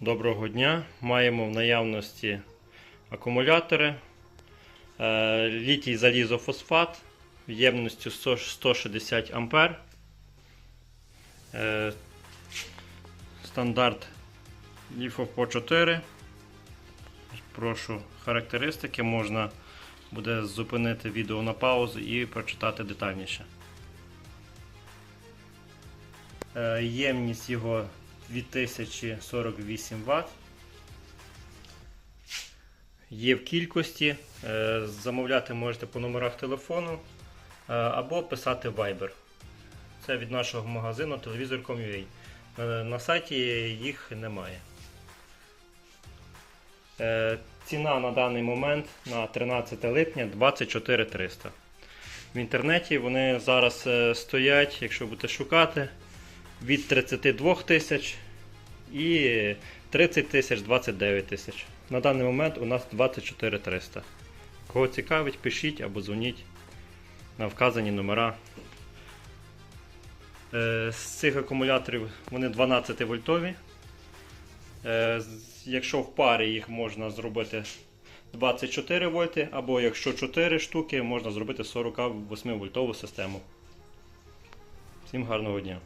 Доброго дня. Маємо в наявності акумулятори. Е, Літій залізофосфат ємністю 160 А. Е, Стандарт LiFo 4. Прошу характеристики. Можна буде зупинити відео на паузу і прочитати детальніше. Е, Ємність його 2048 Вт. Є в кількості. Е, Замовляти можете по номерах телефону е, або писати Viber. Це від нашого магазину телевізор.com.ua. На, на сайті їх немає. Е, Ціна на даний момент на 13 липня 24 300. В інтернеті вони зараз е, стоять, якщо будете шукати, від 32 тисяч і 30 тисяч 29 тисяч. На даний момент у нас 24 300. Кого цікавить, пишіть або дзвоніть на вказані номера. Е, З цих акумуляторів вони 12 вольтові. Е, Якщо в парі їх можна зробити 24 вольти, або якщо 4 штуки, можна зробити 48 вольтову систему. Всім гарного дня!